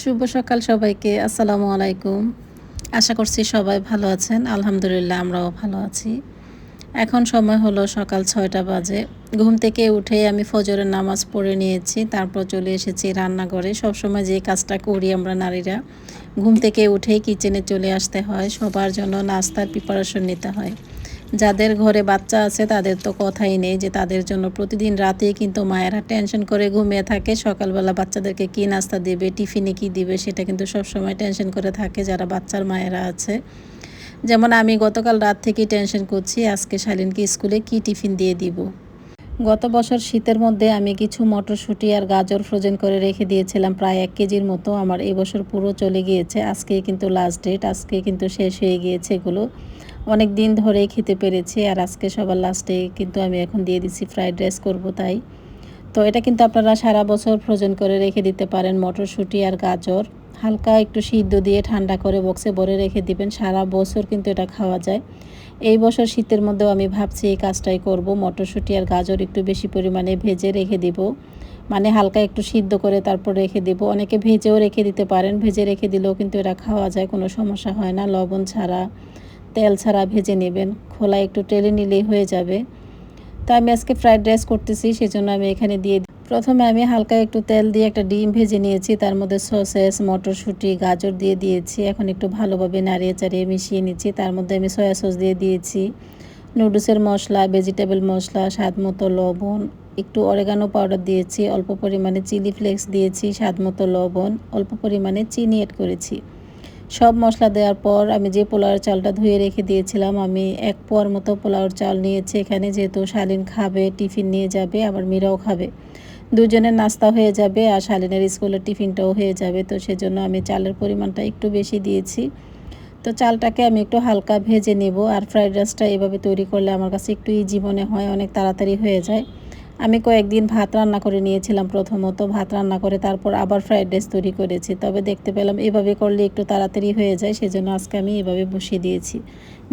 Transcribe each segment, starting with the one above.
শুভ সকাল সবাইকে, আসসালামু আলাইকুম। আশা করছি সবাই ভালো আছেন। আলহামদুলিল্লাহ, আমরাও ভালো আছি। এখন সময় হলো সকাল ছয়টা বাজে। ঘুম থেকে উঠে আমি ফজরের নামাজ পড়ে নিয়েছি, তারপর চলে এসেছি রান্নাঘরে। সবসময় যে কাজটা করি আমরা নারীরা, ঘুম থেকে উঠেই কিচেনে চলে আসতে হয়। সবার জন্য নাস্তার প্রিপারেশন নিতে হয়। যাদের ঘরে বাচ্চা আছে, তাদের তো কথাই নেই যে তাদের জন্য প্রতিদিন রাতেই কিন্তু মায়েরা টেনশন করে ঘুমিয়ে থাকে। সকালবেলা বাচ্চাদেরকে কী নাস্তা দেবে, টিফিনে কী দিবে, সেটা কিন্তু সবসময় টেনশন করে থাকে যারা বাচ্চার মায়েরা আছে। যেমন আমি গতকাল রাত থেকেই টেনশন করছি, আজকে শালীনকে স্কুলে কী টিফিন দিয়ে দিব? গত বছর শীতের মধ্যে আমি কিছু মটরশুঁটি আর গাজর ফ্রোজেন করে রেখে দিয়েছিলাম, প্রায় এক কেজির মতো। আমার এবছর পুরো চলে গিয়েছে আজকে কিন্তু লাস্ট ডেট আজকে কিন্তু শেষ হয়ে গিয়েছে এগুলো। অনেক দিন ধরেই খেতে পেরেছি আর আজকে সবার লাস্টে কিন্তু আমি এখন দিয়ে দিচ্ছি ফ্রাইড রাইস করব তাই। তো এটা কিন্তু আপনারা সারা বছর ফ্রোজেন করে রেখে দিতে পারেন মটরশুঁটি আর গাজর। হালকা একটু সিদ্ধ দিয়ে ঠান্ডা করে বক্সে ভরে রেখে দিবেন, সারা বছর কিন্তু এটা খাওয়া যায়। এই বছর শীতের মধ্যেও আমি ভাবছি এই কাজটাই করব, মটরশুঁটি আর গাজর একটু বেশি পরিমাণে ভেজে রেখে দিব। মানে হালকা একটু সিদ্ধ করে তারপর রেখে দিব। অনেকে ভেজেও রেখে দিতে পারেন, ভেজে রেখে দিলেও কিন্তু এটা খাওয়া যায়, কোনো সমস্যা হয় না, লবণ ছাড়া। তেল ছাড়া ভেজে নেবেন। খোলা একটু টেলে নিলেই হয়ে যাবে। তো আমি আজকে ফ্রাইড রাইস করতেছি, সেজন্য আমি এখানে দিয়ে প্রথমে আমি হালকা একটু তেল দিয়ে একটা ডিম ভেজে নিয়েছি। তার মধ্যে সসেস, মটরশুঁটি, গাজর দিয়ে দিয়েছি। এখন একটু ভালোভাবে নাড়িয়ে চাড়িয়ে মিশিয়ে নিচ্ছি। তার মধ্যে আমি সয়া সস দিয়ে দিয়েছি। নুডলসের মশলা, ভেজিটেবল মশলা, স্বাদ মতো লবণ, একটু অরেগানো পাউডার দিয়েছি, অল্প পরিমাণে চিলি ফ্লেক্স দিয়েছি, স্বাদ মতো লবণ, অল্প পরিমাণে চিনি অ্যাড করেছি। সব মশলা দেওয়ার পর আমি যে পোলাওয়ের চালটা ধুয়ে রেখে দিয়েছিলাম, আমি এক পোয়ার মতো পোলাওর চাল নিয়েছি এখানে। যেহেতু শালিন খাবে, টিফিন নিয়ে যাবে, আবার মীরাও খাবে। দুজনের নাস্তা হয়ে যাবে আর শালিনের স্কুলের টিফিনটাও হয়ে যাবে, তো সেজন্য আমি চালের পরিমাণটা একটু বেশি দিয়েছি। তো চালটাকে আমি একটু হালকা ভেজে নেব, আর ফ্রাইড রাইসটা এভাবে তৈরি করলে আমার কাছে একটু ইজি মনে হয়, অনেক তাড়াতাড়ি হয়ে যায়। আমি কয়েকদিন ভাত রান্না করে নিয়েছিলাম প্রথমত, ভাত রান্না করে তারপর আবার ফ্রাইড রাইস তৈরি করেছি। তবে দেখতে পেলাম এভাবে করলে একটু তাড়াতাড়ি হয়ে যায়, সেজন্য আজকে আমি এভাবে বসিয়ে দিয়েছি।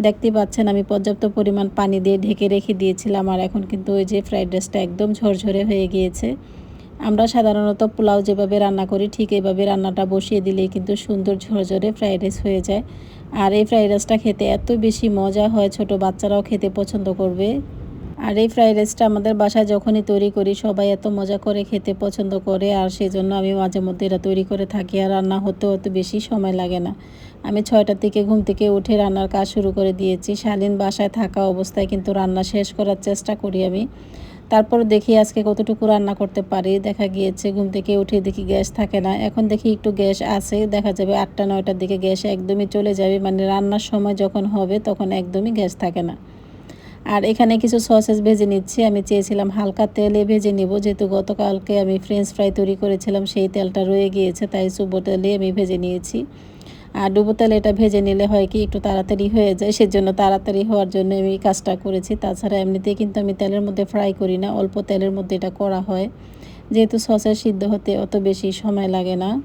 দেখতে পাচ্ছেন আমি পর্যাপ্ত পরিমাণ পানি দিয়ে ঢেকে রেখে দিয়েছিলাম, আর এখন কিন্তু ওই যে ফ্রাইড রাইসটা একদম ঝরঝরে হয়ে গিয়েছে। আমরা সাধারণত পোলাও যেভাবে রান্না করি, ঠিক এইভাবে রান্নাটা বসিয়ে দিলেই কিন্তু সুন্দর ঝরঝরে ফ্রাইড রাইস হয়ে যায়। আর এই ফ্রাইড রাইসটা খেতে এত বেশি মজা হয়, ছোট বাচ্চারাও খেতে পছন্দ করবে। আর এই ফ্রাইড রাইসটা আমাদের বাসায় যখনই তৈরি করি, সবাই এত মজা করে খেতে পছন্দ করে আর সেই জন্য আমি মাঝে মধ্যে এটা তৈরি করে থাকি আর রান্না হতে অত বেশি সময় লাগে না। আমি ছয়টার থেকে ঘুম থেকে উঠে রান্নার কাজ শুরু করে দিয়েছি। শালীন বাসায় থাকা অবস্থায় কিন্তু রান্না শেষ করার চেষ্টা করি আমি। তারপর দেখি আজকে কতটুকু রান্না করতে পারি। দেখা গিয়েছে ঘুম থেকে উঠে দেখি গ্যাস থাকে না। এখন দেখি একটু গ্যাস আছে। দেখা যাবে আটটা, নয়টার দিকে গ্যাস একদমই চলে যাবে। মানে রান্নার সময় যখন হবে তখন একদমই গ্যাস থাকে না। আর এখানে কিছু সসেস ভেজে নিচ্ছি। আমি চেয়েছিলাম হালকা তেলে ভেজে নিব। যেহেতু গতকালকে আমি ফ্রেঞ্চ ফ্রাই তৈরি করেছিলাম, সেই তেলটা রয়ে গিয়েছে, তাই চুবো তেলে আমি ভেজে নিয়েছি। আর ডুবো তেলে এটা ভেজে নিলে হয় কি, একটু তাড়াতাড়ি হয়ে যায়, সেজন্য তাড়াতাড়ি হওয়ার জন্য আমি কাজটা করেছি। তাছাড়া এমনিতেই কিন্তু আমি তেলের মধ্যে ফ্রাই করি না, অল্প তেলের মধ্যে এটা করা হয়। যেহেতু সসের সিদ্ধ হতে অত বেশি সময় লাগে না।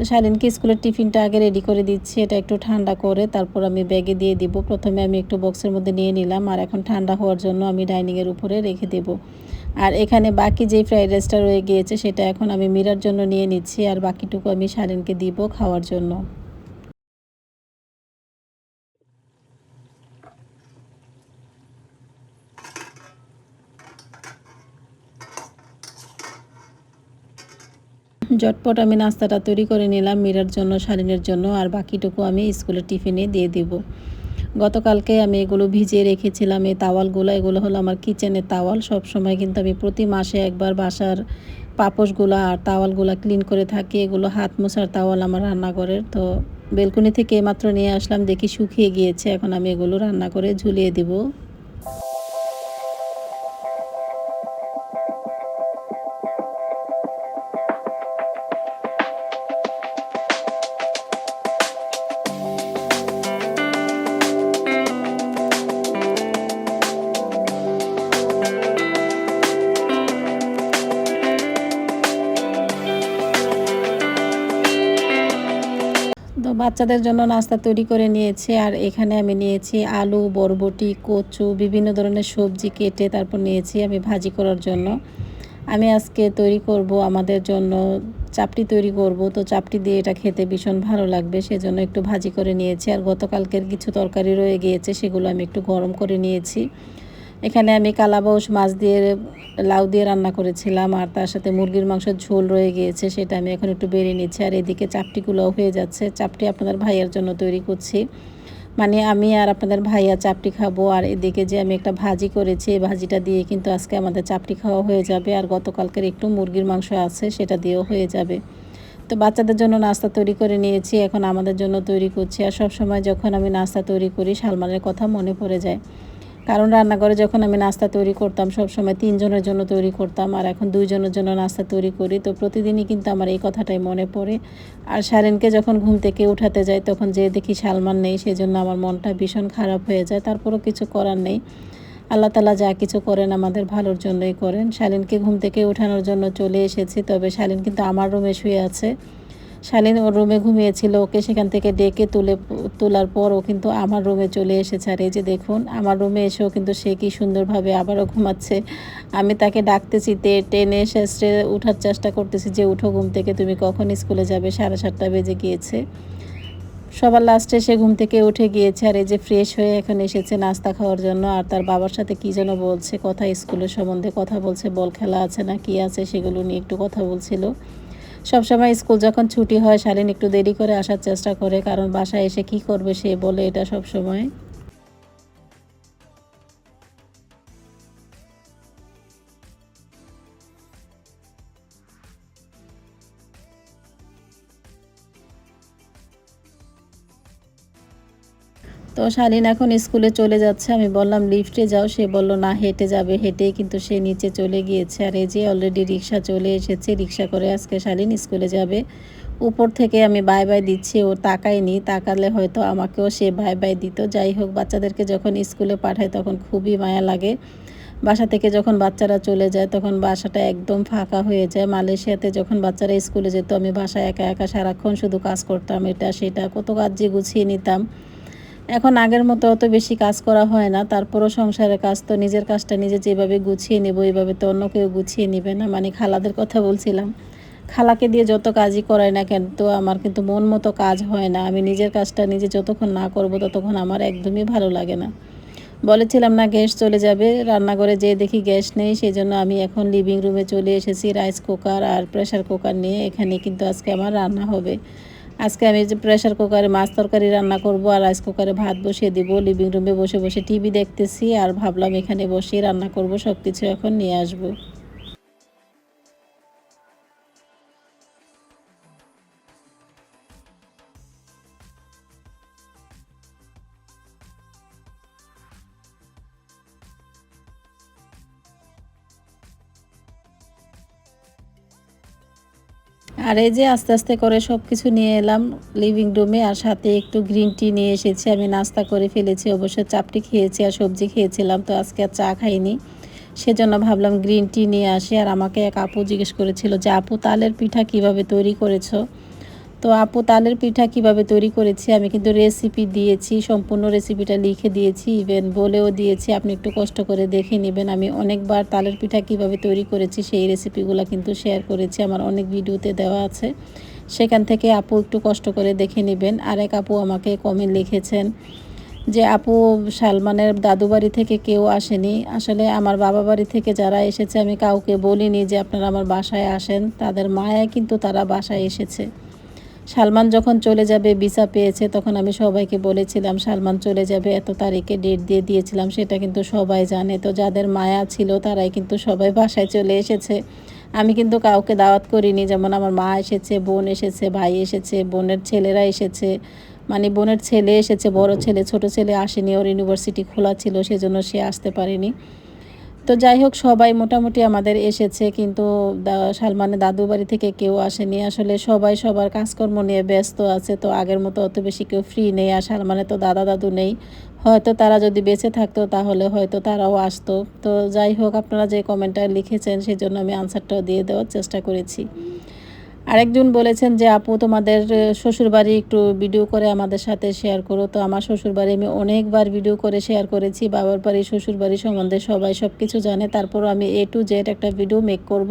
তো শালিনকে স্কুলের টিফিনটা আগে রেডি করে দিচ্ছি, এটা একটু ঠান্ডা করে, তারপর আমি ব্যাগে দিয়ে দিব। প্রথমে আমি একটু বক্সের মধ্যে নিয়ে নিলাম, আর এখন ঠান্ডা হওয়ার জন্য আমি ডাইনিংয়ের উপরে রেখে দেব। আর এখানে বাকি যেই ফ্রাইড রাইসটা রয়ে গিয়েছে, সেটা এখন আমি মিরার জন্য নিয়ে নিচ্ছি, আর বাকিটুকু আমি শালিনকে দিব খাওয়ার জন্য। ঝটপট আমি নাস্তাটা তৈরি করে নিলাম, মীরার জন্য শালীনের জন্য, আর বাকিটুকু আমি স্কুলের টিফিনে দিয়ে দিব। গতকালকে আমি এগুলো ভিজিয়ে রেখেছিলাম, এই তাওয়ালগুলো, এগুলো হলো আমার কিচেনের তাওয়াল। সব সময় কিন্তু আমি প্রতি মাসে একবার বাসার পাপোশগুলো আর তাওয়ালগুলো ক্লিন করে থাকি। এগুলো হাত মোছার তাওয়াল আমার রান্নাঘরের। তো বেলকুনি থেকে মাত্র নিয়ে আসলাম, দেখি শুকিয়ে গিয়েছে। এখন আমি এগুলো রান্না করে ঝুলিয়ে দিব। বাচ্চাদের জন্য নাস্তা তৈরি করে নিয়েছি। আর এখানে আমি নিয়েছি আলু, বরবটি, কচু, বিভিন্ন ধরনের সবজি কেটে তারপর নিয়েছি আমি ভাজি করার জন্য। আমি আজকে তৈরি করব, আমাদের জন্য চাপটি তৈরি করব। তো চাপটি দিয়ে এটা খেতে ভীষণ ভালো লাগবে, সেজন্য একটু ভাজি করে নিয়েছি। আর গতকালকের কিছু তরকারি রয়ে গিয়েছে, সেগুলো আমি একটু গরম করে নিয়েছি। এখানে আমি কালাবাউস মাছ দিয়ে, লাউ দিয়ে রান্না করেছিলাম আর তার সাথে মুরগির মাংসের ঝোল রয়ে গিয়েছে, সেটা আমি এখন একটু বেরিয়ে নিচ্ছি। আর এদিকে চাপটিগুলোও হয়ে যাচ্ছে, চাপটি আপনাদের ভাইয়ের জন্য তৈরি করছি। মানে আমি আর আপনাদের ভাইয়া চাপটি খাব, আর এদিকে যে আমি একটা ভাজি করেছি, এই ভাজিটা দিয়ে কিন্তু আজকে আমাদের চাপটি খাওয়া হয়ে যাবে, আর গতকালকের একটু মুরগির মাংস আছে, সেটা দিয়েও হয়ে যাবে। তো বাচ্চাদের জন্য নাস্তা তৈরি করে নিয়েছি, এখন আমাদের জন্য তৈরি করছি। আর সব সময় যখন আমি নাস্তা তৈরি করি, সালমানের কথা মনে পড়ে যায়। কারণ রান্নাঘরে যখন আমি নাস্তা তৈরি করতাম সব সময় তিনজনের জন্য তৈরি করতাম আর এখন দুইজনের জন্য নাস্তা তৈরি করি। তো প্রতিদিনই কিন্তু আমার এই কথাটাই মনে পড়ে। আর শারিনকে যখন ঘুম থেকে উঠাতে যাই, তখন যে দেখি সালমান নেই সেই জন্য আমার মনটা ভীষণ খারাপ হয়ে যায়। তারপরও কিছু করার নেই। আল্লাহ তালা যা কিছু করেন আমাদের ভালোর জন্যই করেন। শালিনকে ঘুম থেকে উঠানোর জন্য চলে এসেছি, তবে শালিন কিন্তু আমার রুমে শুয়ে আছে। শালীন ওর রুমে ঘুমিয়েছিল। ওকে সেখান থেকে ডেকে তুলে, তোলার পর ও কিন্তু আমার রুমে চলে এসেছে। আর এই যে দেখুন, আমার রুমে এসেও কিন্তু সে কি সুন্দরভাবে আবারও ঘুমাচ্ছে। আমি তাকে ডাকতেছি, তে, টেনে শেষে উঠার চেষ্টা করতেছি যে, উঠো ঘুম থেকে, তুমি কখন স্কুলে যাবে? সাড়ে সাতটা বেজে গিয়েছে। সবার লাস্টে সে ঘুম থেকে উঠে গিয়েছে আর এই যে ফ্রেশ হয়ে এখন এসেছে নাস্তা খাওয়ার জন্য। আর তার বাবার সাথে কী যেন বলছে, কথা স্কুলের সম্বন্ধে কথা বলছে, বল খেলা আছে না কি আছে সেগুলো নিয়ে একটু কথা বলছিল। সবসময় স্কুল যখন ছুটি হয়, শালীন একটু দেরি করে আসার চেষ্টা করে, কারণ বাসায় এসে কি করবে সে বলে এটা সব তো শালিন এখন স্কুলে চলে যাচ্ছে। আমি বললাম, লিফটে যাও। সে বলল, না, হেঁটে যাবে। হেঁটেই কিন্তু সে নিচে চলে গিয়েছে। আর এই যে অলরেডি রিক্সা চলে এসেছে রিক্সা করে আজকে শালিন স্কুলে যাবে। উপর থেকে আমি বাই বাই দিচ্ছি, ও তাকায়নি। তাকালে হয়তো আমাকেও সে বাই বাই দিত। যাই হোক, বাচ্চাদেরকে যখন স্কুলে পাঠায় তখন খুবই মায়া লাগে। বাসা থেকে যখন বাচ্চারা চলে যায়, তখন বাসাটা একদম ফাঁকা হয়ে যায়। মালয়েশিয়াতে যখন বাচ্চারা স্কুলে যেত, আমি বাসায় একা একা সারাক্ষণ শুধু কাজ করতাম, এটা সেটা, কত কাজ যে গুছিয়ে নিতাম। এখন আগের মতো অত বেশি কাজ করা হয় না, তারপরও সংসারের কাজ তো নিজের কাজটা নিজে যেভাবে গুছিয়ে নেব এইভাবে তো অন্য কেউ গুছিয়ে নেবে না। মানে খালাদের কথা বলছিলাম, খালাকে দিয়ে যত কাজই করায় না কেন, তো আমার কিন্তু মন মতো কাজ হয় না। আমি নিজের কাজটা নিজে যতক্ষণ না করব, ততক্ষণ আমার একদমই ভালো লাগে না। বলেছিলাম না গ্যাস চলে যাবে, রান্নাঘরে যেয়ে দেখি গ্যাস নেই সেই জন্য আমি এখন লিভিং রুমে চলে এসেছি রাইস কুকার আর প্রেশার কুকার নিয়ে। এখানে কিন্তু আজকে আমার রান্না হবে। আজকে আমি যে প্রেশার কুকারে মাছ তরকারি রান্না করব আর রাইস কুকারে ভাত বসিয়ে দিব লিভিং রুমে বসে বসে টিভি দেখতেছি আর ভাবলাম এখানে বসে রান্না করব সব কিছু এখন নিয়ে আসব। আর এই যে আস্তে আস্তে করে সব কিছু নিয়ে এলাম লিভিং রুমে আর সাথে একটু গ্রিন টি নিয়ে এসেছি। আমি নাস্তা করে ফেলেছি, অবশ্য চাপটি খেয়েছি আর সবজি খেয়েছিলাম, তো আজকে আর চা খাইনি। সেজন্য ভাবলাম গ্রিন টি নিয়ে আসি। আর আমাকে এক আপু জিজ্ঞেস করেছিল যে, আপু, তালের পিঠা কীভাবে তৈরি করেছ? তো আপু, তালের পিঠা কীভাবে তৈরি করেছি? আমি কিন্তু রেসিপি দিয়েছি, সম্পূর্ণ রেসিপিটা লিখে দিয়েছি ইভেন বলেও দিয়েছি, আপনি একটু কষ্ট করে দেখে নেবেন। আমি অনেকবার তালের পিঠা কীভাবে তৈরি করেছি, সেই রেসিপিগুলো কিন্তু শেয়ার করেছি, আমার অনেক ভিডিওতে দেওয়া আছে। সেখান থেকে আপু একটু কষ্ট করে দেখে নেবেন। আরেক আপু আমাকে কমেন্ট লিখেছেন যে, আপু, সালমানের দাদু বাড়ি থেকে কেউ আসেনি। আসলে আমার বাবা বাড়ি থেকে যারা এসেছে, আমি কাউকে বলিনি যে, আপনারা আমার বাসায় আসেন। তাদের মায়ায় কিন্তু তারা বাসায় এসেছে। সালমান যখন চলে যাবে, ভিসা পেয়েছে, তখন আমি সবাইকে বলেছিলাম, সালমান চলে যাবে, এত তারিখে ডেট দিয়ে দিয়েছিলাম, সেটা কিন্তু সবাই জানে। তো যাদের মায়া ছিল, তারাই কিন্তু সবাই বাসায় চলে এসেছে। আমি কিন্তু কাউকে দাওয়াত করিনি, যেমন আমার মা এসেছে, বোন এসেছে, ভাই এসেছে, বোনের ছেলেরা এসেছে। মানে বোনের ছেলে এসেছে, বড় ছেলে, ছোট ছেলে আসেনি, ওর ইউনিভার্সিটি খোলা ছিল, সেজন্য সে আসতে পারেনি। তো যাই হোক সবাই মোটামুটি আমাদের এসেছে, কিন্তু সালমানের দাদু বাড়ি থেকে কেউ আসেনি। আসলে সবাই সবার কাজকর্ম নিয়ে ব্যস্ত আছে, তো আগের মতো অত বেশি কেউ ফ্রি নেই, আর সালমানের তো দাদা দাদু নেই। হয়তো তারা যদি বেঁচে থাকতো, তাহলে হয়তো তারাও আসতো। তো যাই হোক আপনারা যে কমেন্টটা লিখেছেন সেই জন্য আমি আনসারটাও দিয়ে দেওয়ার চেষ্টা করেছি। আরেকজন বলেছেন যে, আপু, তোমাদের শ্বশুরবাড়ি একটু ভিডিও করে আমাদের সাথে শেয়ার করো। তো আমার শ্বশুরবাড়ি আমি অনেকবার ভিডিও করে শেয়ার করেছি। বাবার বাড়ি, শ্বশুরবাড়ি সম্বন্ধে সবাই সব কিছু জানে। তারপর আমি এ টু জেড একটা ভিডিও মেক করব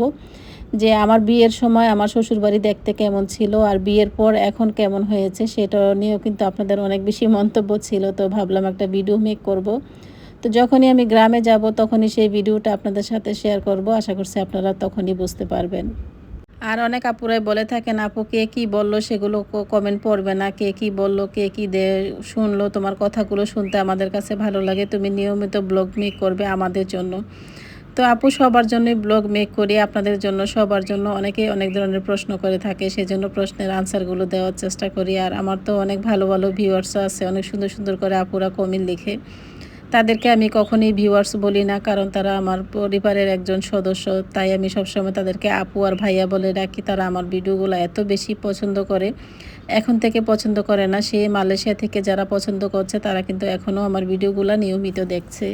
যে, আমার বিয়ের সময় আমার শ্বশুরবাড়ি দেখতে কেমন ছিল আর বিয়ের পর এখন কেমন হয়েছে সেটা নিয়েও কিন্তু আপনাদের অনেক বেশি মন্তব্য ছিল। তো ভাবলাম একটা ভিডিও মেক করব। তো যখনই আমি গ্রামে যাব, তখনই সেই ভিডিওটা আপনাদের সাথে শেয়ার করব। আশা করছি আপনারা তখনই বুঝতে পারবেন। আর অনেক আপুরাই বলে থাকেন, আপু, কে কী বলল সেগুলো কমেন্ট পড়বে না। কে কী বলল, কে কী দে, শুনলো, তোমার কথাগুলো শুনতে আমাদের কাছে ভালো লাগে। তুমি নিয়মিত ব্লগ মেক করবে আমাদের জন্য। তো আপু, সবার জন্যই ব্লগ মেক করি, আপনাদের জন্য, সবার জন্য। অনেকেই অনেক ধরনের প্রশ্ন করে থাকে সেই জন্য প্রশ্নের আনসারগুলো দেওয়ার চেষ্টা করি। আর আমার তো অনেক ভালো ভালো ভিউয়ার্স আছে, অনেক সুন্দর সুন্দর করে আপুরা কমেন্ট লিখে। তাদেরকে আমি কখনোই ভিউয়ার্স বলি না, কারণ তারা আমার পরিবারের একজন সদস্য। তাই আমি সবসময় তাদেরকে আপু আর ভাইয়া বলে রাখি, তারা আমার ভিডিওগুলো এত বেশি পছন্দ করে। এখন থেকে পছন্দ করে না, সে মালয়েশিয়া থেকে যারা পছন্দ করছে, তারা কিন্তু এখনও আমার ভিডিওগুলো নিয়মিত দেখছে।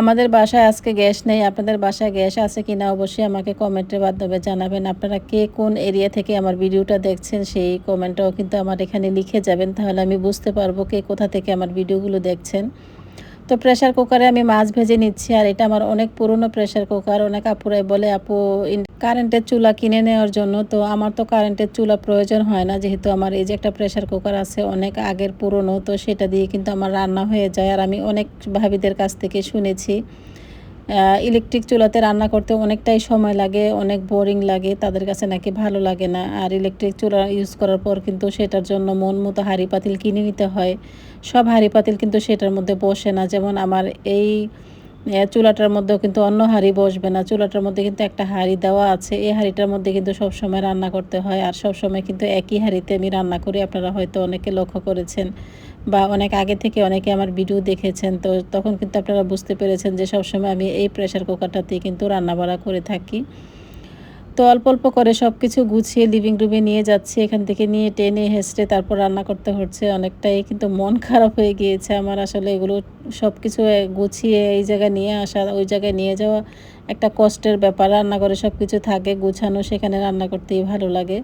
আমাদের বাসায় আজকে গ্যাস নেই, আপনাদের বাসায় গ্যাস আছে কিনা অবশ্যই আমাকে কমেন্টের মাধ্যমে জানাবেন। আপনারা কে কোন এরিয়া থেকে আমার ভিডিওটা দেখছেন, সেই কমেন্টটাও কিন্তু আমার এখানে লিখে যাবেন, তাহলে আমি বুঝতে পারব কে কোথা থেকে আমার ভিডিওগুলো দেখছেন। তো প্রেশার কুকারে আমি মাছ ভেজে নিচ্ছি আর এটা আমার অনেক পুরনো প্রেশার কুকার অনেক আপুরাই বলে, আপু কারেন্টের চুলা কিনে নেওয়ার জন্য তো আমার তো কারেন্টের চুলা প্রয়োজন হয় না। যেহেতু আমার এই যে একটা প্রেশার কুকার আছে অনেক আগের পুরনো, তো সেটা দিয়ে কিন্তু আমার রান্না হয়ে যায়। আর আমি অনেক ভাবিদের কাছ থেকে শুনেছি ইলেকট্রিক চুলাতে রান্না করতে অনেকটাই সময় লাগে, অনেক বোরিং লাগে, তাদের কাছে নাকি ভালো লাগে না। আর ইলেকট্রিক চুলা ইউজ করার পর কিন্তু সেটার জন্য মন মতো হাঁড়ি পাতিল কিনে নিতে হয়। সব হাঁড়ি পাতিল কিন্তু সেটার মধ্যে বসে না। যেমন আমার এই চুলাটার মধ্যেও কিন্তু অন্য হাঁড়ি বসবে না। চুলাটার মধ্যে কিন্তু একটা হাঁড়ি দেওয়া আছে। এই হাঁড়িটার মধ্যে কিন্তু সব সময় রান্না করতে হয়। আর সব সময় কিন্তু একই হাঁড়িতে আমি রান্না করি। আপনারা হয়তো অনেকে লক্ষ্য করেছেন। বা অনেক আগে থেকে অনেকে আমার ভিডিও দেখেছেন, তো তখন কিন্তু আপনারা বুঝতে পেরেছেন যে সবসময় আমি এই প্রেশার কুকারটাতেই কিন্তু রান্নাবাড়া করে থাকি। তো অল্প অল্প করে সব কিছু গুছিয়ে লিভিং রুমে নিয়ে যাচ্ছি, এখান থেকে নিয়ে টেনে হেসড়ে তারপর রান্না করতে হচ্ছে। অনেকটাই কিন্তু মন খারাপ হয়ে গিয়েছে আমার আসলে এগুলো সব কিছু গুছিয়ে এই জায়গায় নিয়ে আসা, ওই জায়গায় নিয়ে যাওয়া একটা কষ্টের ব্যাপার। রান্না করে সব কিছু থাকে, গুছানো, সেখানে রান্না করতেই ভালো লাগে।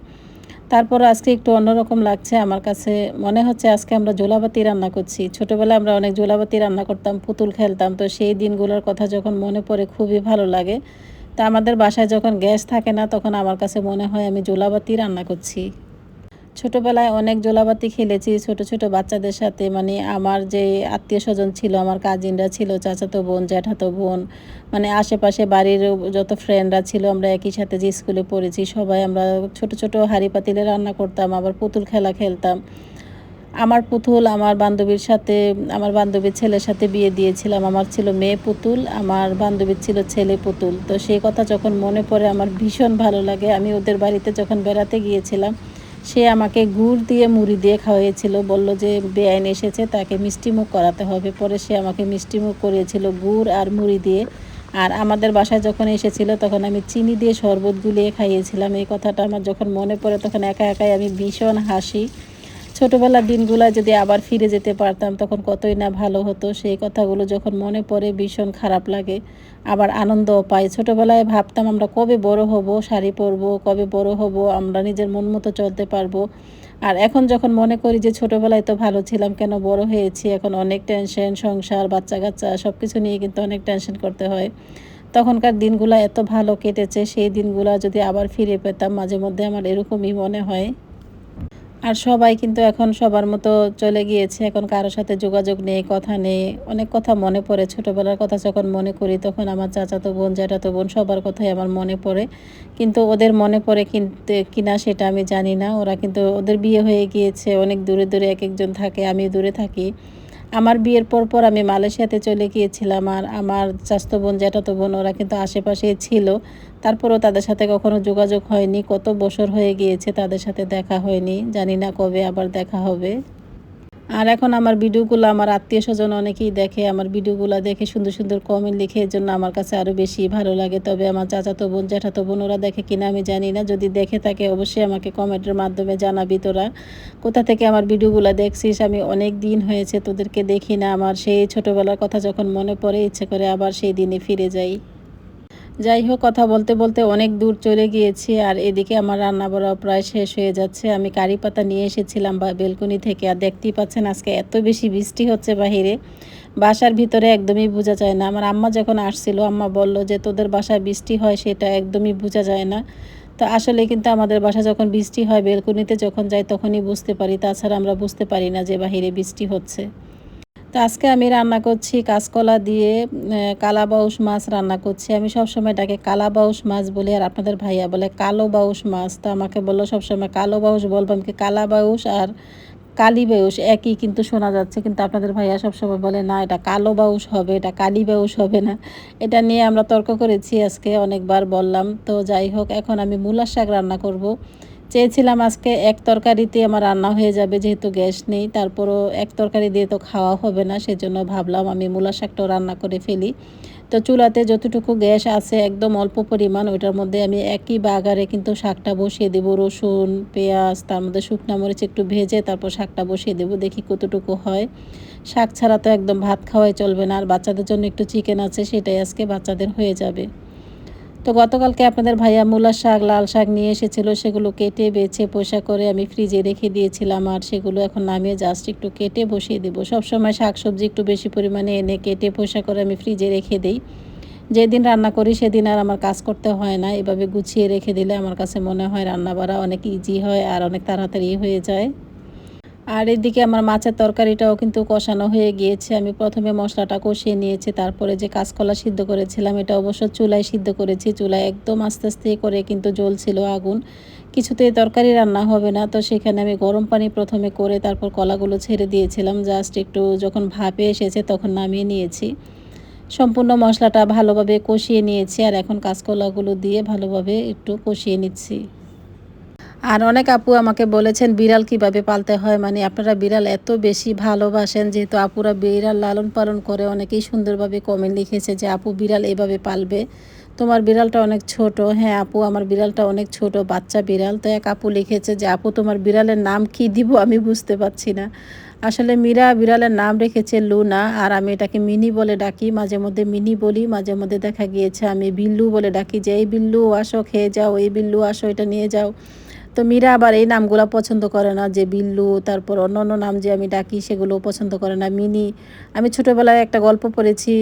তারপর আজকে একটু অন্যরকম লাগছে আমার কাছে। মনে হচ্ছে আজকে আমরা জোলাবাতি রান্না করছি। ছোটোবেলা আমরা অনেক জোলাবাতি রান্না করতাম, পুতুল খেলতাম। তো সেই দিনগুলোর কথা যখন মনে পড়ে খুবই ভালো লাগে। তা আমাদের বাসায় যখন গ্যাস থাকে না, তখন আমার কাছে মনে হয় আমি জোলাবাতি রান্না করছি। ছোটোবেলায় অনেক জোলাবাতি খেলেছি, ছোট ছোট বাচ্চাদের সাথে। মানে আমার যে আত্মীয় স্বজন ছিল, আমার কাজিনরা ছিল, চাচাতো বোন, জ্যাঠাতো বোন মানে আশেপাশে বাড়ির যত ফ্রেন্ডরা ছিল, আমরা একই সাথে যে স্কুলে পড়েছি, সবাই আমরা ছোট ছোট হাঁড়ি পাতিলে রান্না করতাম, আবার পুতুল খেলা খেলতাম। আমার পুতুল, আমার বান্ধবীর সাথে, আমার বান্ধবীর ছেলের সাথে বিয়ে দিয়েছিলাম। আমার ছিল মেয়ে পুতুল, আমার বান্ধবীর ছিল ছেলে পুতুল। তো সেই কথা যখন মনে পড়ে, আমার ভীষণ ভালো লাগে। আমি ওদের বাড়িতে যখন বেড়াতে গিয়েছিলাম সে আমাকে গুড় দিয়ে, মুড়ি দিয়ে খাওয়াইছিল বলল যে, বেআইন এসেছে, তাকে মিষ্টিমুখ করাতে হবে। পরে সে আমাকে মিষ্টিমুখ করিয়েছিল গুড় আর মুড়ি দিয়ে। আর আমাদের বাসায় যখন এসেছিল, তখন আমি চিনি দিয়ে শরবত গুলিয়ে খাইয়েছিলাম। এই কথাটা আমার যখন মনে পড়ে, তখন একা একাই আমি ভীষণ হাসি ছোটোবেলার দিনগুলো যদি আবার ফিরে যেতে পারতাম, তখন কতই না ভালো হতো। সেই কথাগুলো যখন মনে পড়ে, ভীষণ খারাপ লাগে। আবার আনন্দও পাই। ছোটোবেলায় ভাবতাম, আমরা কবে বড় হব, শাড়ি পরবো, কবে বড় হব, আমরা নিজের মন মতো চলতে পারব। আর এখন যখন মনে করি যে ছোটবেলায় তো ভালো ছিলাম, কেন বড় হয়েছি, এখন অনেক টেনশন সংসার বাচ্চা কাচ্চা সব কিছু নিয়ে কিন্তু অনেক টেনশন করতে হয়। তখনকার দিনগুলো এত ভালো কেটেছে, সেই দিনগুলো যদি আবার ফিরে পেতাম, মাঝে মধ্যে আমার এরকমই মনে হয়। আর সবাই কিন্তু এখন সবার মতো চলে গিয়েছে, এখন কারোর সাথে যোগাযোগ নেই, কথা নেই। অনেক কথা মনে পড়ে, ছোটোবেলার কথা যখন মনে করি তখন আমার চাচাতো বোন, জ্যাঠাতো বোন সবার কথাই আমার মনে পড়ে। কিন্তু ওদের মনে পড়ে কিনতে কিনা সেটা আমি জানি না। ওরা কিন্তু ওদের বিয়ে হয়ে গিয়েছে, অনেক দূরে দূরে এক একজন থাকে আমি দূরে থাকি। আমার বিয়ের পর পর আমি মালয়েশিয়াতে চলে গিয়েছিলাম আর আমার চাস্তো বোন জ্যাঠাতো বোন, ওরা কিন্তু আশেপাশেই ছিল। তারপরও তাদের সাথে কখনো যোগাযোগ হয়নি। কত বছর হয়ে গিয়েছে তাদের সাথে দেখা হয়নি। জানি না কবে আবার দেখা হবে। আর এখন আমার ভিডিওগুলো আমার আত্মীয় স্বজন অনেকেই দেখে, আমার ভিডিওগুলো দেখে সুন্দর সুন্দর কমেন্ট লিখে এর জন্য আমার কাছে আরও বেশি ভালো লাগে। তবে আমার চাচাতো বোন, জ্যাঠাতো বোন, ওরা দেখে কিনা আমি জানি না। যদি দেখে থাকে, অবশ্যই আমাকে কমেন্টের মাধ্যমে জানাবি তোরা। কোথা থেকে আমার ভিডিওগুলো দেখছিস? আমি অনেক দিন হয়েছে তোদেরকে দেখি না। আমার সেই ছোটোবেলার কথা যখন মনে পড়ে, ইচ্ছে করে আবার সেই দিনে ফিরে যাই। যাই হোক কথা বলতে বলতে অনেক দূর চলে গিয়েছি আর এদিকে আমার রান্না বড়া প্রায় শেষ হয়ে যাচ্ছে। আমি কারি পাতা নিয়ে এসেছিলাম বা বেলকনি থেকে আর দেখতেই পাচ্ছেন আজকে এত বেশি বৃষ্টি হচ্ছে বাহিরে। বাসার ভিতরে একদমই বোঝা যায় না। আমার আম্মা যখন আসছিল, আম্মা বলল যে, তোদের বাসায় বৃষ্টি হয় সেটা একদমই বোঝা যায় না। তো আসলে কিন্তু আমাদের বাসা যখন বৃষ্টি হয়, বেলকনিতে যখন যাই তখনই বুঝতে পারি। তাছাড়া আমরা বুঝতে পারি না যে, বাহিরে বৃষ্টি হচ্ছে। আজকে আমি রান্না করছি কাঁচকলা দিয়ে কালাবাউস মাছ রান্না করছি। আমি সবসময় এটাকে কালাবাউস মাছ বলি আর আপনাদের ভাইয়া বলে কালো বাউস মাছ। তো আমাকে বলল সবসময় কালো বাউস বলব। আমি কালা বাউস আর কালি বাউস একই কিন্তু শোনা যাচ্ছে। কিন্তু আপনাদের ভাইয়া সবসময় বলে, না, এটা কালো বাউস হবে, এটা কালী বাউস হবে না। এটা নিয়ে আমরা তর্ক করেছি আজকে অনেকবার বললাম। তো যাই হোক, এখন আমি মূলার শাক রান্না করব। চেয়েছিলাম আজকে এক তরকারিতে আমার রান্না হয়ে যাবে, যেহেতু গ্যাস নেই, তারপরও এক তরকারি দিয়ে তো খাওয়া হবে না, সেজন্য ভাবলাম আমি মূলা শাকটাও রান্না করে ফেলি। তো চুলাতে যতটুকু গ্যাস আছে একদম অল্প পরিমাণ, ওইটার মধ্যে আমি একই বাগারে কিন্তু শাকটা বসিয়ে দেবো, রসুন, পেঁয়াজ, তার মধ্যে শুকনো মরিচ একটু ভেজে তারপর শাকটা বসিয়ে দেবো, দেখি কতটুকু হয়। শাক ছাড়া তো একদম ভাত খাওয়াই চলবে না, আর বাচ্চাদের জন্য একটু চিকেন আছে, সেটাই আজকে বাচ্চাদের হয়ে যাবে। তো গতকালকে আপনাদের ভাইয়া মূলার শাক, লাল শাক নিয়ে এসেছিল, সেগুলো কেটে, বেছে, পোষা করে আমি ফ্রিজে রেখে দিয়েছিলাম আর সেগুলো এখন নামিয়ে জাস্ট একটু কেটে বসিয়ে দেবো। সবসময় শাক সবজি একটু বেশি পরিমাণে এনে কেটে, পোষা করে আমি ফ্রিজে রেখে দিই। যেদিন রান্না করি সেদিন আর আমার কাজ করতে হয় না, এভাবে গুছিয়ে রেখে দিলে আমার কাছে মনে হয় রান্না বাড়া অনেক ইজি হয় আর অনেক তাড়াতাড়ি হয়ে যায়। আর এদিকে আমার মাছের তরকারিটাও কিন্তু কষানো হয়ে গিয়েছে। আমি প্রথমে মশলাটা কষিয়ে নিয়েছি, তারপরে যে কাঁচকলা সিদ্ধ করেছিলাম, এটা অবশ্য চুলায় সিদ্ধ করেছি। চুলায় একদম আস্তে আস্তে করে কিন্তু জ্বলছিল আগুন। কিছুতেই তরকারি রান্না হবে না, তো সেখানে আমি গরম পানি প্রথমে করে তারপর কলাগুলো ছেড়ে দিয়েছিলাম। জাস্ট একটু যখন ভাপে এসেছে তখন নামিয়ে নিয়েছি। সম্পূর্ণ মশলাটা ভালোভাবে কষিয়ে নিয়েছি আর এখন কাঁচকলাগুলো দিয়ে ভালোভাবে একটু কষিয়ে নিচ্ছি। আর অনেক আপু আমাকে বলেছেন, বিড়াল কীভাবে পালতে হয়? মানে আপনারা বিড়াল এত বেশি ভালোবাসেন যেহেতু আপুরা বিড়াল লালন পালন করে, অনেকেই সুন্দরভাবে কমেন্ট লিখেছে যে, আপু, বিড়াল এভাবে পালবে? তোমার বিড়ালটা অনেক ছোট। হ্যাঁ আপু, আমার বিড়ালটা অনেক ছোট, বাচ্চা বিড়াল। তো এক আপু লিখেছে যে, আপু, তোমার বিড়ালের নাম কি দিব? আমি বুঝতে পারছি না। আসলে মীরা বিড়ালের নাম রেখেছে লুনা, আর আমি এটাকে মিনি বলে ডাকি। মাঝে মধ্যে মিনি বলি, মাঝে মধ্যে দেখা গিয়েছে আমি বিল্লু বলে ডাকি যে, এই বিল্লু, আসো, খেয়ে যাও, এই বিল্লু, আসো, এটা নিয়ে যাও। তো মীরা আবার এই নামগুলো পছন্দ করে না, যে বিল্লু, তারপর অন্য অন্য নাম যে আমি ডাকি সেগুলো পছন্দ করে না। মিনি, আমি ছোটোবেলায় একটা গল্প পড়েছি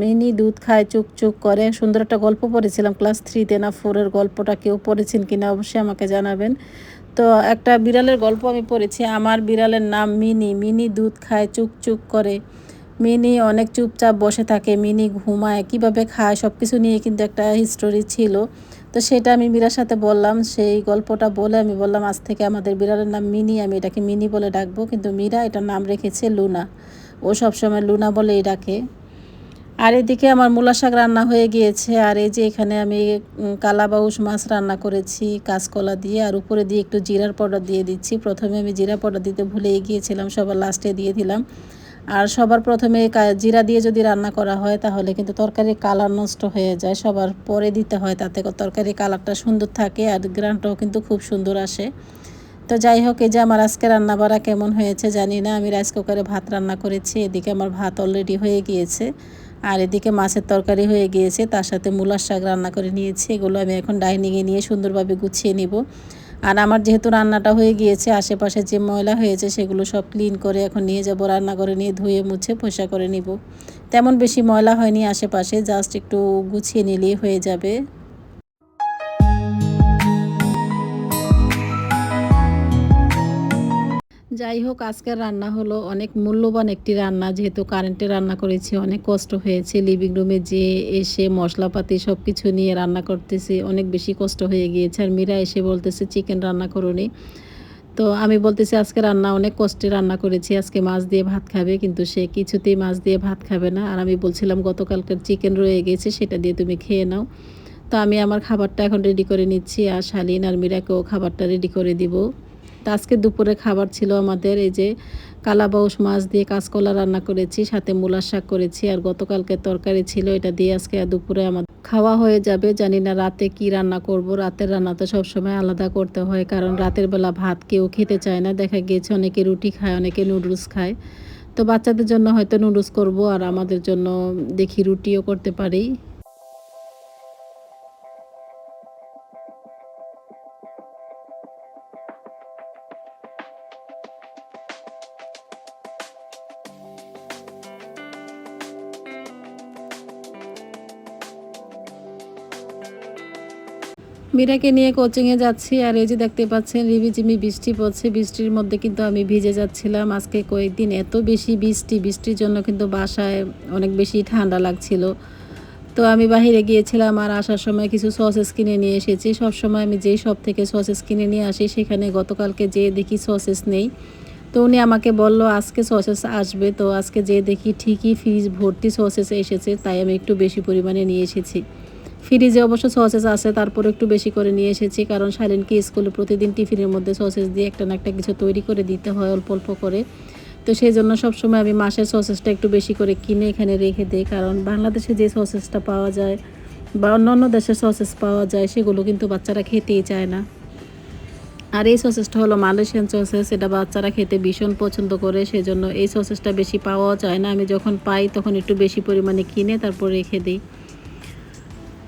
মিনি দুধ খায়, চুক চুক করে। সুন্দর একটা গল্প পড়েছিলাম ক্লাস থ্রিতে না ফোরের গল্পটা কেউ পড়েছেন কিনা অবশ্যই আমাকে জানাবেন। তো একটা বিড়ালের গল্প আমি পড়েছি, আমার বিড়ালের নাম মিনি। মিনি দুধ খায়, চুক চুক করে। মিনি অনেক চুপচাপ বসে থাকে, মিনি ঘুমায়, কীভাবে খায় সব কিছু নিয়ে কিন্তু একটা হিস্টোরি ছিল। তো সেটা আমি মীরার সাথে বললাম, সেই গল্পটা বলে আমি বললাম, আজ থেকে আমাদের বিড়ালের নাম মিনি, আমি এটাকে মিনি বলে ডাকবো। কিন্তু মীরা এটার নাম রেখেছে লুনা। ও সবসময় লুনা বলেই ডাকে। আর এদিকে আমার মূলা শাক রান্না হয়ে গিয়েছে, আর এই যে এখানে আমি কালাবাউস মাছ রান্না করেছি, কাঁচকলা দিয়ে, আর উপরে দিয়ে একটু জিরার পাউডার দিয়ে দিচ্ছি। প্রথমে আমি জিরা পাউডার দিতে ভুলেই গিয়েছিলাম, সবার লাস্টে দিয়ে দিলাম। আর সবার প্রথমে জিরা দিয়ে যদি রান্না করা হয়, তাহলে কিন্তু তরকারির কালার নষ্ট হয়ে যায়। সবার পরে দিতে হয় তাতে করে তরকারির কালারটা সুন্দর থাকে আর গ্রানটাও কিন্তু খুব সুন্দর আসে। তো যাই হোক, এই যে আমার আজকে রান্না বাড়া কেমন হয়েছে জানি না। আমি রাইস কুকারে ভাত রান্না করেছি, এদিকে আমার ভাত অলরেডি হয়ে গিয়েছে। আর এদিকে মাছের তরকারি হয়ে গিয়েছে, তার সাথে মূলার শাক রান্না করে নিয়েছি। এগুলো আমি এখন ডাইনিংয়ে নিয়ে সুন্দরভাবে গুছিয়ে নিব। আর আমার যেহেতু রান্নাটা হয়ে গিয়েছে, আশেপাশে যে ময়লা হয়েছে সেগুলো সব ক্লিন করে এখন নিয়ে যাব, রান্নাঘরে নিয়ে ধুয়ে মুছে পয়সা করে নিব। তেমন বেশি ময়লা হয়নি আশেপাশে জাস্ট একটু গুছিয়ে নিলেই হয়ে যাবে। যাই হোক, আজকের রান্না হলো অনেক মূল্যবান একটি রান্না। যেহেতু কারেন্টে রান্না করেছি, অনেক কষ্ট হয়েছে। লিভিং রুমে যে এসে মশলাপাতি সব কিছু নিয়ে রান্না করতেছি, অনেক বেশি কষ্ট হয়ে গিয়েছে। আর মীরা এসে বলতেছে চিকেন রান্না করুনি। তো আমি বলতেছি, আজকে রান্না, অনেক কষ্টে রান্না করেছি। আজকে মাছ দিয়ে ভাত খাবে, কিন্তু সে কিছুতেই মাছ দিয়ে ভাত খাবে না। আর আমি বলছিলাম, গতকালকার চিকেন রয়ে গেছে, সেটা দিয়ে তুমি খেয়ে নাও। তো আমি আমার খাবারটা এখন রেডি করে নিচ্ছি, আর শালিন আর মীরাকেও খাবারটা রেডি করে দিব। তো আজকে দুপুরে খাবার ছিল আমাদের, এই যে কালাবাউস মাছ দিয়ে কাঁচকলা রান্না করেছি, সাথে মূলার শাক করেছি, আর গতকালকে তরকারি ছিল, এটা দিয়ে আজকে দুপুরে আমাদের খাওয়া হয়ে যাবে। জানি না রাতে কি রান্না করব, রাতের রান্না তো সবসময় আলাদা করতে হয়, কারণ রাতের বেলা ভাত কেউ খেতে চায় না। দেখা গিয়েছে অনেকে রুটি খায়, অনেকে নুডলস খায়। তো বাচ্চাদের জন্য হয়তো নুডলস করব, আর আমাদের জন্য দেখি রুটিও করতে পারি। মীরাকে নিয়ে কোচিংয়ে যাচ্ছি, আর এই যে দেখতে পাচ্ছেন রিবিজিমি বৃষ্টি পড়ছে। বৃষ্টির মধ্যে কিন্তু আমি ভিজে যাচ্ছিলাম। আজকে কয়েকদিন এত বেশি বৃষ্টি, বৃষ্টির জন্য কিন্তু বাসায় অনেক বেশি ঠান্ডা লাগছিল। তো আমি বাহিরে গিয়েছিলাম, আর আসার সময় কিছু সসেস কিনে নিয়ে এসেছি। সব সময় আমি যেই সব থেকে সসেস কিনে নিয়ে আসি, সেখানে গতকালকে যেয়ে দেখি সসেস নেই। তো উনি আমাকে বলল, আজকে সসেস আসবে। তো আজকে যেয়ে দেখি ঠিকই ফ্রিজ ভর্তি সসেস এসেছে, তাই আমি একটু বেশি পরিমাণে নিয়ে এসেছি। ফ্রিজে অবশ্য সসেস আছে তারপর একটু বেশি করে নিয়ে এসেছি, কারণ শালীনকে স্কুলে প্রতিদিন টিফিনের মধ্যে সসেস দিয়ে একটা না একটা কিছু তৈরি করে দিতে হয়, অল্প অল্প করে। তো সেই জন্য সবসময় আমি মাসের সসেসটা একটু বেশি করে কিনে এখানে রেখে দিই, কারণ বাংলাদেশে যে সসেসটা পাওয়া যায় বা অন্যান্য দেশের সসেস পাওয়া যায়, সেগুলো কিন্তু বাচ্চারা খেতেই চায় না। আর এই সসেসটা হলো মালয়েশিয়ান সসেস, এটা বাচ্চারা খেতে ভীষণ পছন্দ করে, সেজন্য এই সসেসটা বেশি পাওয়া যায় না। আমি যখন পাই, তখন একটু বেশি পরিমাণে কিনে তারপর রেখে দিই।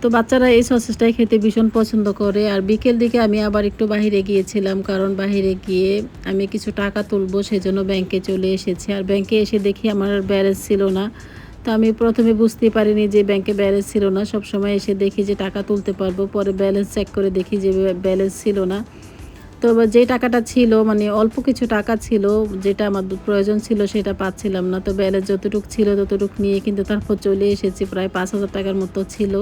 তো বাচ্চারা এই সসেসটাই খেতে ভীষণ পছন্দ করে। আর বিকেল দিকে আমি আবার একটু বাহিরে গিয়েছিলাম, কারণ বাহিরে গিয়ে আমি কিছু টাকা তুলবো, সেজন্য ব্যাংকে চলে এসেছি। আর ব্যাংকে এসে দেখি আমার ব্যালেন্স ছিল না। তো আমি প্রথমে বুঝতে পারিনি যে ব্যাংকে ব্যালেন্স ছিল না। সব সময় এসে দেখি যে টাকা তুলতে পারব, পরে ব্যালেন্স চেক করে দেখি যে ব্যালেন্স ছিল না। তো যে টাকাটা ছিল মানে অল্প কিছু টাকা ছিল, যেটা আমার প্রয়োজন ছিল সেটা পাচ্ছিলাম না। তো ব্যালেন্স যতটুকু ছিল ততটুকু নিয়ে কিন্তু তারপর চলে এসেছি, প্রায় পাঁচ হাজার টাকার মতো ছিল।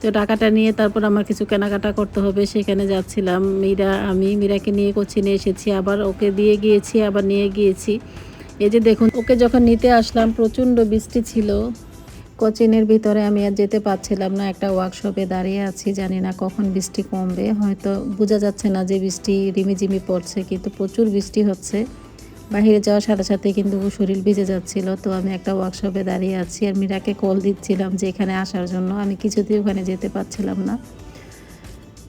তো টাকাটা নিয়ে তারপর আমার কিছু কেনাকাটা করতে হবে, সেখানে যাচ্ছিলাম। মীরা, আমি মীরাকে নিয়ে কোচিনে এসেছি, আবার ওকে দিয়ে গিয়েছি, আবার নিয়ে গিয়েছি। এই যে দেখুন, ওকে যখন নিতে আসলাম, প্রচণ্ড বৃষ্টি ছিল। কোচিনের ভিতরে আমি আর যেতে পারছিলাম না, একটা ওয়ার্কশপে দাঁড়িয়ে আছি, জানি না কখন বৃষ্টি কমবে। হয়তো বোঝা যাচ্ছে না যে বৃষ্টি রিমিঝিমি পড়ছে, কিন্তু প্রচুর বৃষ্টি হচ্ছে। বাহিরে যাওয়ার সাথে সাথে কিন্তু শরীর ভিজে যাচ্ছিল। তো আমি একটা ওয়ার্কশপে দাঁড়িয়ে আছি আর মীরাকে কল দিচ্ছিলাম যে এখানে আসার জন্য। আমি কিছুতেই ওখানে যেতে পারছিলাম না।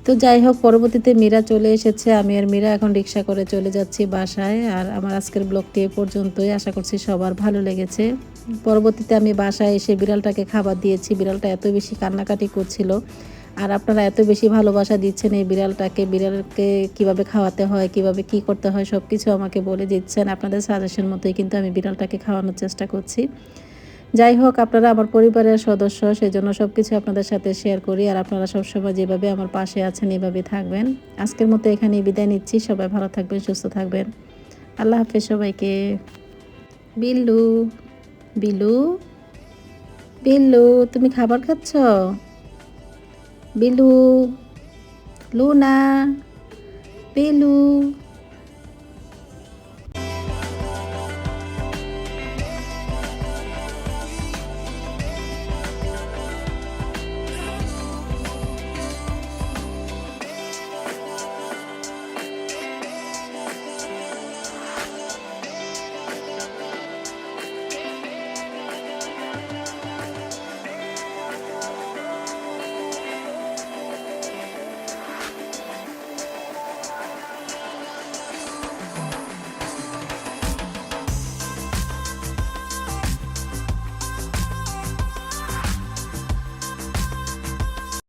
তো যাই হোক, পরবর্তীতে মীরা চলে এসেছে। আমি আর মীরা এখন রিক্সা করে চলে যাচ্ছি বাসায়। আর আমার আজকের ব্লগটি এ পর্যন্তই। আশা করছি সবার ভালো লেগেছে। পরবর্তীতে আমি বাসায় এসে বিড়ালটাকে খাবার দিয়েছি। বিড়ালটা এত বেশি কান্নাকাটি করছিল। আর আপনারা এত বেশি ভালোবাসা দিচ্ছেন এই বিড়ালটাকে, বিড়ালকে কীভাবে খাওয়াতে হয়, কীভাবে কি করতে হয় সব কিছু আমাকে বলে দিচ্ছেন। আপনাদের সাজেশন মতোই কিন্তু আমি বিড়ালটাকে খাওয়ানোর চেষ্টা করছি। যাই হোক, আপনারা আমার পরিবারের সদস্য, সেজন্য সব কিছু আপনাদের সাথে শেয়ার করি আর আপনারা সবসময় যেভাবে আমার পাশে আছেন এভাবে থাকবেন। আজকের মতো এখানেই বিদায় নিচ্ছি। সবাই ভালো থাকবেন, সুস্থ থাকবেন। আল্লাহ হাফেজ সবাইকে। বিল্লু বিলু বিল্লু, তুমি খাবার খাচ্ছ? বিলু লুনা বিলু